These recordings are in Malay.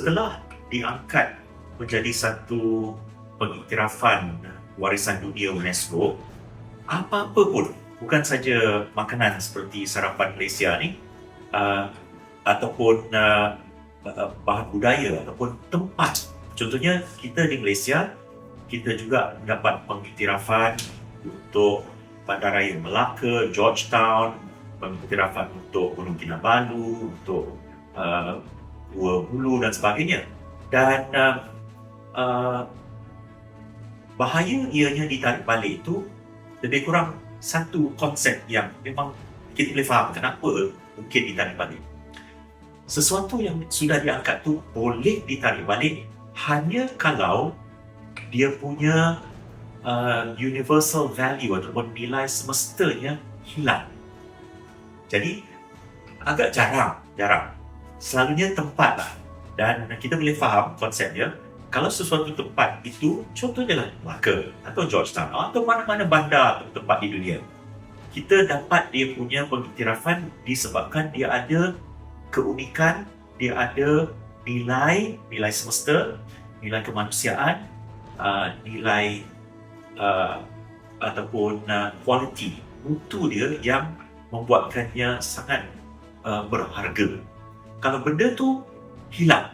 setelah diangkat menjadi satu pengiktirafan warisan dunia UNESCO, apa-apa pun, bukan saja makanan seperti sarapan Malaysia ni, uh, ataupun uh, bahan budaya ataupun tempat. Contohnya kita di Malaysia, kita juga mendapat pengiktirafan untuk Bandaraya Melaka, Georgetown, pengiktirafan untuk Gunung Kinabalu, untuk uh, Gua Hulu dan sebagainya. Dan uh, uh, bahaya ianya ditarik balik itu lebih kurang satu konsep yang memang kita boleh faham kenapa mungkin ditarik balik. Sesuatu yang sudah diangkat tu boleh ditarik balik hanya kalau dia punya uh, universal value ataupun nilai semestanya hilang. Jadi agak jarang, jarang. Selalunya tempat lah. Dan kita boleh faham konsepnya kalau sesuatu tempat itu contohnya lah Melaka atau Georgetown atau mana-mana bandar atau tempat di dunia kita dapat dia punya pengiktirafan disebabkan dia ada keunikan dia ada nilai nilai semesta nilai kemanusiaan uh, nilai uh, ataupun uh, mutu dia yang membuatkannya sangat uh, berharga kalau benda tu hilang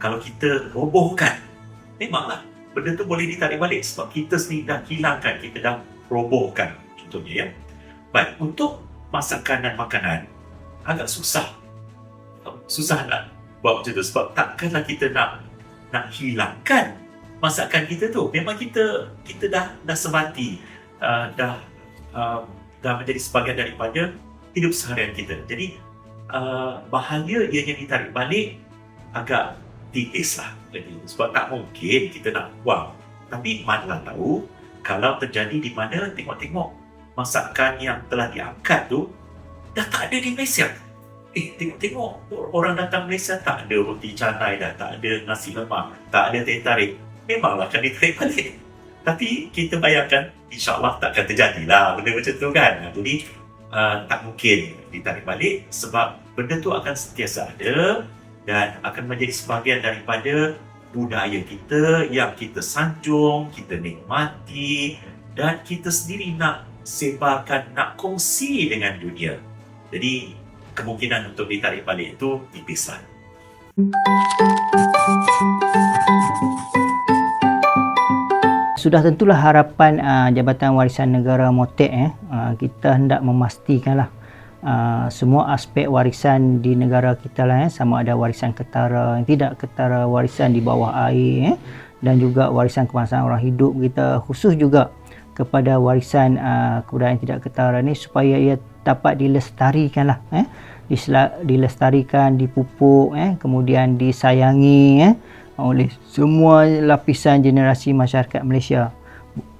kalau kita robohkan memanglah benda tu boleh ditarik balik sebab kita sendiri dah hilangkan kita dah robohkan contohnya ya. Baik untuk masakan dan makanan agak susah. Susah nak buat macam tu sebab takkanlah kita nak nak hilangkan masakan kita tu. Memang kita kita dah dah sebati uh, dah uh, dah menjadi sebahagian daripada hidup seharian kita. Jadi uh, bahaya ianya ditarik balik agak tipis lah sebab tak mungkin kita nak buang. Tapi mana tahu kalau terjadi di mana tengok-tengok. Masakan yang telah diangkat tu dah tak ada di Malaysia. Eh tengok-tengok. Orang datang Malaysia tak ada roti canai dah tak ada nasi lemak tak ada teh tarik. Memanglah akan ditarik balik. Tapi kita bayangkan insyaAllah takkan terjadi lah benda macam tu kan. Jadi uh, tak mungkin ditarik balik sebab benda tu akan sentiasa ada dan akan menjadi sebahagian daripada budaya kita yang kita sanjung, kita nikmati dan kita sendiri nak sebarkan, nak kongsi dengan dunia. Jadi kemungkinan untuk ditarik balik itu tipislah. Sudah tentulah harapan uh, Jabatan Warisan Negara Motek eh. Uh, kita hendak memastikanlah uh, semua aspek warisan di negara kita lah eh, sama ada warisan ketara tidak ketara warisan di bawah air eh, dan juga warisan kebangsaan orang hidup kita khusus juga kepada warisan uh, kebudayaan tidak ketara ni supaya ia dapat dilestarikan lah eh, dilestarikan dipupuk eh, kemudian disayangi eh, oleh semua lapisan generasi masyarakat Malaysia.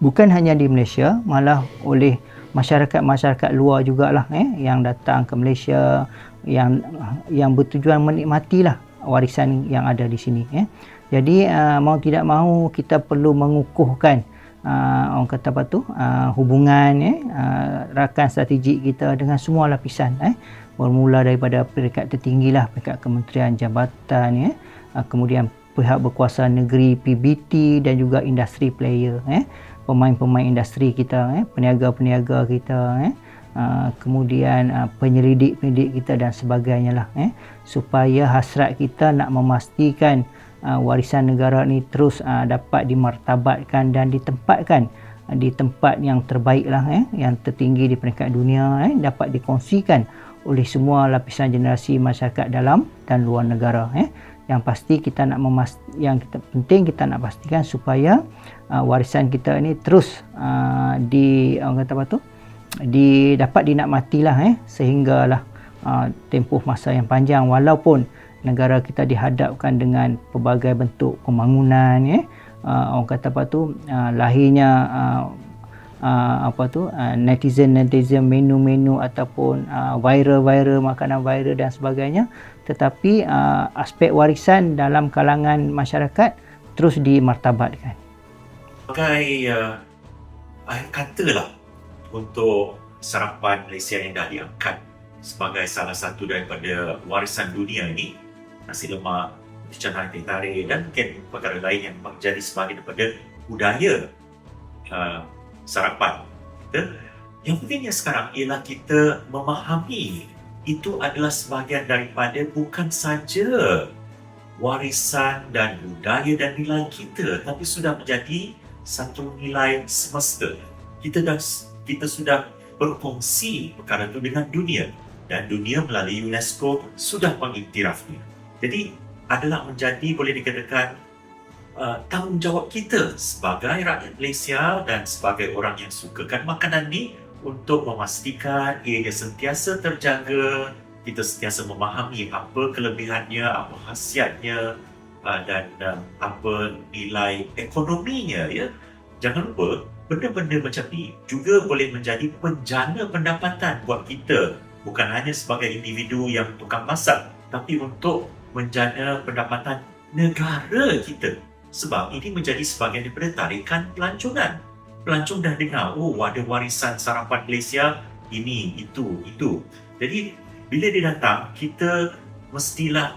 Bukan hanya di Malaysia malah oleh masyarakat-masyarakat luar jugalah eh yang datang ke Malaysia yang yang bertujuan menikmatilah warisan yang ada di sini eh. Jadi uh, mau tidak mahu kita perlu mengukuhkan uh, orang kata apa tu uh, hubungan eh uh, rakan strategik kita dengan semua lapisan eh. Bermula daripada peringkat tertinggi lah peringkat kementerian jabatan eh. Uh, kemudian pihak berkuasa negeri PBT dan juga industri player eh. Pemain-pemain industri kita eh. Peniaga-peniaga kita eh. Uh, kemudian uh, penyelidik-penyelidik kita dan sebagainya lah eh. Supaya hasrat kita nak memastikan uh, warisan negara ni terus uh, dapat dimartabatkan dan ditempatkan di tempat yang terbaik lah eh. Yang tertinggi di peringkat dunia eh. Dapat dikongsikan oleh semua lapisan generasi masyarakat dalam dan luar negara eh yang pasti kita nak memast yang kita penting kita nak pastikan supaya uh, warisan kita ini terus uh, di orang kata apa tu? Di dapat dinakmatilah eh. Sehinggalah uh, tempoh masa yang panjang walaupun negara kita dihadapkan dengan pelbagai bentuk pembangunan eh. Uh, orang kata apa tu? Uh, lahirnya uh, uh, apa tu? Uh, netizen netizen menu-menu ataupun uh, viral-viral makanan viral dan sebagainya tetapi uh, aspek warisan dalam kalangan masyarakat terus dimartabatkan. Sebagai uh, akhir kata lah untuk sarapan Malaysia yang dah diangkat sebagai salah satu daripada warisan dunia ini nasi lemak dicanai teh tarik dan mungkin perkara lain yang menjadi sebahagian daripada budaya uh, sarapan kita. Yang pentingnya sekarang ialah kita memahami itu adalah sebahagian daripada bukan saja warisan dan budaya dan nilai kita tapi sudah menjadi satu nilai semesta. Kita dah kita sudah berkongsi perkara itu dengan dunia dan dunia melalui UNESCO sudah mengiktirafnya. Jadi adalah menjadi boleh dikatakan uh, tanggungjawab kita sebagai rakyat Malaysia dan sebagai orang yang sukakan makanan ni untuk memastikan ianya sentiasa terjaga, kita sentiasa memahami apa kelebihannya, apa khasiatnya uh, dan uh, apa nilai ekonominya ya. Jangan lupa benda-benda macam ni juga boleh menjadi penjana pendapatan buat kita. Bukan hanya sebagai individu yang tukang masak tapi untuk menjana pendapatan negara kita. Sebab ini menjadi sebahagian daripada tarikan pelancongan pelancong dah dengar, oh ada warisan sarapan Malaysia, ini, itu, itu. Jadi, bila dia datang, kita mestilah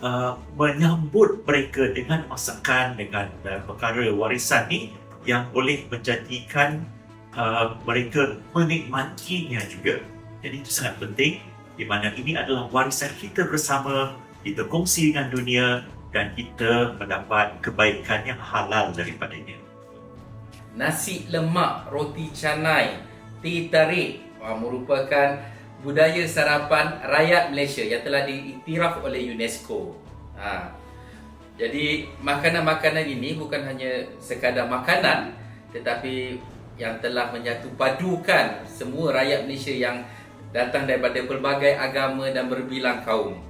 uh, menyambut mereka dengan masakan, dengan uh, perkara warisan ni yang boleh menjadikan uh, mereka menikmatinya juga. Jadi itu sangat penting di mana ini adalah warisan kita bersama, kita kongsi dengan dunia dan kita mendapat kebaikan yang halal daripadanya nasi lemak, roti canai, teh tarik uh, merupakan budaya sarapan rakyat Malaysia yang telah diiktiraf oleh UNESCO. Ha. Jadi makanan-makanan ini bukan hanya sekadar makanan tetapi yang telah menyatu padukan semua rakyat Malaysia yang datang daripada pelbagai agama dan berbilang kaum.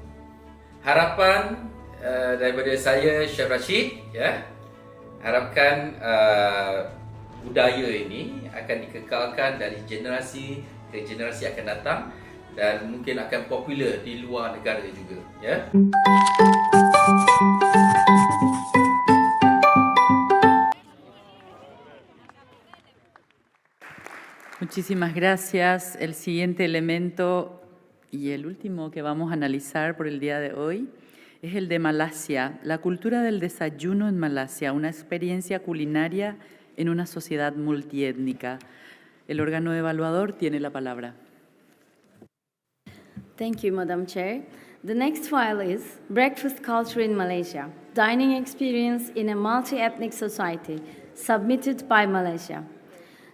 Harapan uh, daripada saya Syed Rashid ya. Harapkan uh, budaya ini akan dikekalkan dari generasi ke generasi akan datang dan mungkin akan popular di luar negara juga ya Muchísimas gracias. El siguiente elemento y el último que vamos a analizar por el día de hoy es el de Malasia, la cultura del desayuno en Malasia, una experiencia culinaria en una sociedad multiétnica. El órgano evaluador tiene la palabra. Thank you, Madam Chair. The next file is Breakfast Culture in Malaysia, Dining Experience in a Multi-Ethnic Society, submitted by Malaysia.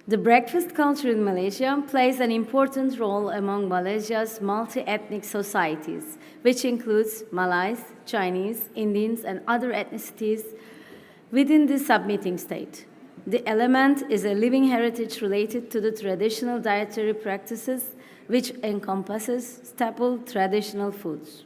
The breakfast culture in Malaysia plays an important role among Malaysia's multi-ethnic societies, which includes Malays, Chinese, Indians, and other ethnicities within the submitting state. The element is a living heritage related to the traditional dietary practices, which encompasses staple traditional foods.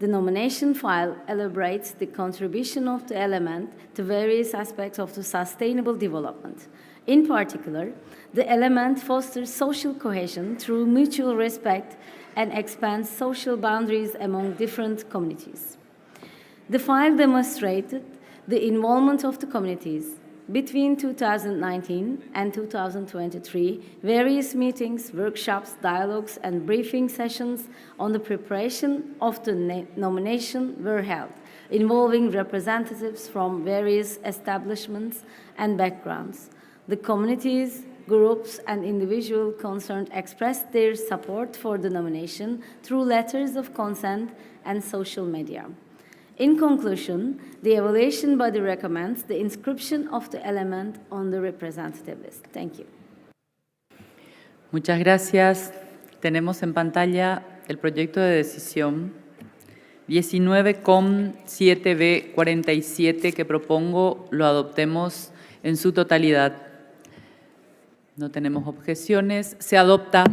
The nomination file elaborates the contribution of the element to various aspects of the sustainable development. In particular, the element fosters social cohesion through mutual respect and expands social boundaries among different communities. The file demonstrated the involvement of the communities, between 2019 and 2023, various meetings, workshops, dialogues, and briefing sessions on the preparation of the nomination were held, involving representatives from various establishments and backgrounds. The communities, groups, and individuals concerned expressed their support for the nomination through letters of consent and social media. In conclusion, the evaluation body recommends the inscription of the element on the representative list. Thank you. Muchas gracias. Tenemos en pantalla el proyecto de decisión 19.7B47 que propongo lo adoptemos en su totalidad. No tenemos objeciones. Se adopta.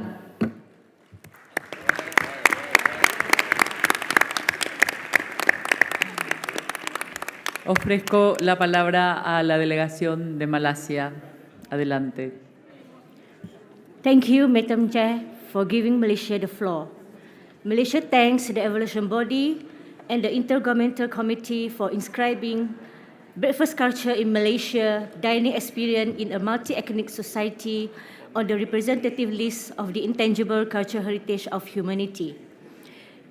Ofrezco la palabra a la delegación de Malasia. Adelante. Thank you, Madam Chair, for giving Malaysia the floor. Malaysia thanks the evaluation body and the Intergovernmental Committee for inscribing breakfast culture in Malaysia, dining experience in a multi-ethnic society on the representative list of the intangible cultural heritage of humanity.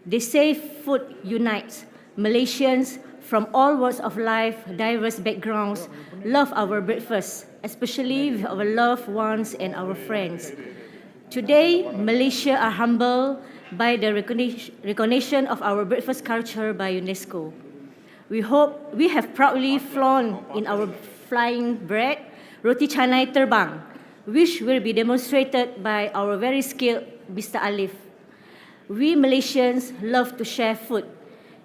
They say food unites Malaysians from all walks of life, diverse backgrounds, love our breakfast, especially with our loved ones and our friends. Today, Malaysia are humbled by the recognition of our breakfast culture by UNESCO. We hope we have proudly flown in our flying bread, roti canai terbang, which will be demonstrated by our very skilled Mr. Alif. We Malaysians love to share food.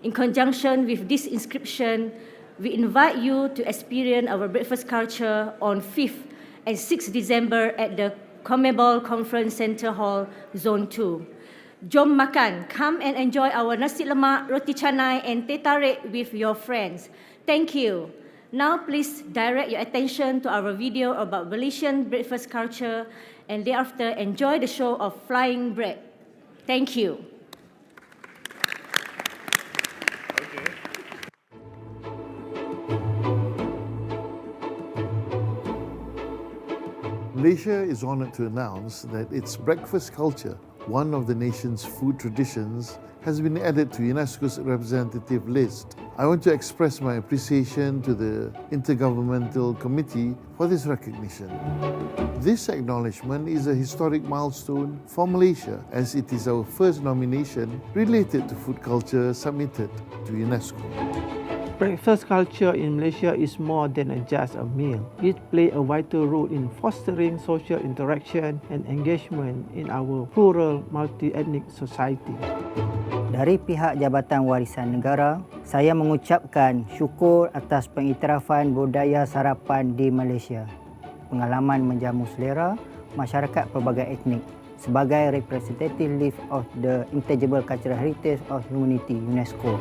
In conjunction with this inscription, we invite you to experience our breakfast culture on 5th and 6th December at the Comebol Conference Center Hall, Zone 2. Jom makan, come and enjoy our nasi lemak, roti canai and teh tarik with your friends. Thank you. Now please direct your attention to our video about Malaysian breakfast culture and thereafter enjoy the show of flying bread. Thank you. Malaysia is honoured to announce that its breakfast culture, one of the nation's food traditions, has been added to UNESCO's representative list. I want to express my appreciation to the Intergovernmental Committee for this recognition. This acknowledgement is a historic milestone for Malaysia as it is our first nomination related to food culture submitted to UNESCO. Breakfast culture in Malaysia is more than just a meal. It plays a vital role in fostering social interaction and engagement in our plural multi-ethnic society. Dari pihak Jabatan Warisan Negara, saya mengucapkan syukur atas pengiktirafan budaya sarapan di Malaysia. Pengalaman menjamu selera masyarakat pelbagai etnik sebagai representative of the intangible cultural heritage of humanity UNESCO.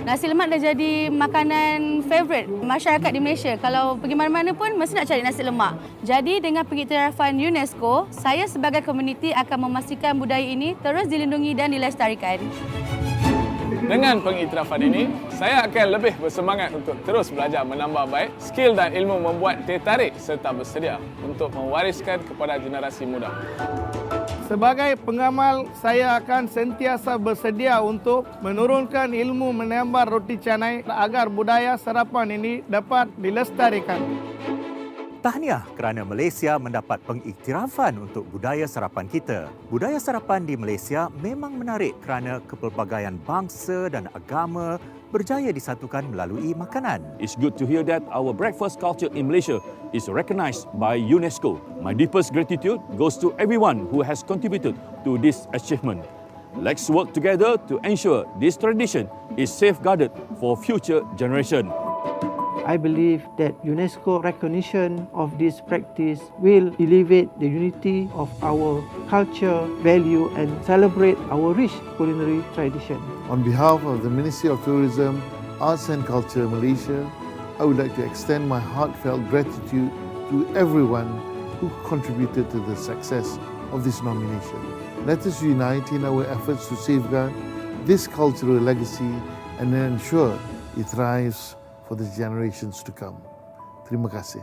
Nasi lemak dah jadi makanan favourite masyarakat di Malaysia. Kalau pergi mana-mana pun mesti nak cari nasi lemak. Jadi dengan pengiktirafan UNESCO, saya sebagai komuniti akan memastikan budaya ini terus dilindungi dan dilestarikan. Dengan pengiktirafan ini, saya akan lebih bersemangat untuk terus belajar menambah baik skill dan ilmu membuat teh tarik serta bersedia untuk mewariskan kepada generasi muda. Sebagai pengamal, saya akan sentiasa bersedia untuk menurunkan ilmu menambah roti canai agar budaya sarapan ini dapat dilestarikan. Tahniah kerana Malaysia mendapat pengiktirafan untuk budaya sarapan kita. Budaya sarapan di Malaysia memang menarik kerana kepelbagaian bangsa dan agama berjaya disatukan melalui makanan. It's good to hear that our breakfast culture in Malaysia is recognized by UNESCO. My deepest gratitude goes to everyone who has contributed to this achievement. Let's work together to ensure this tradition is safeguarded for future generations. I believe that UNESCO recognition of this practice will elevate the unity of our culture, value and celebrate our rich culinary tradition. On behalf of the Ministry of Tourism, Arts and Culture Malaysia, I would like to extend my heartfelt gratitude to everyone who contributed to the success of this nomination. Let us unite in our efforts to safeguard this cultural legacy and ensure it thrives for the generations to come. Terima kasih.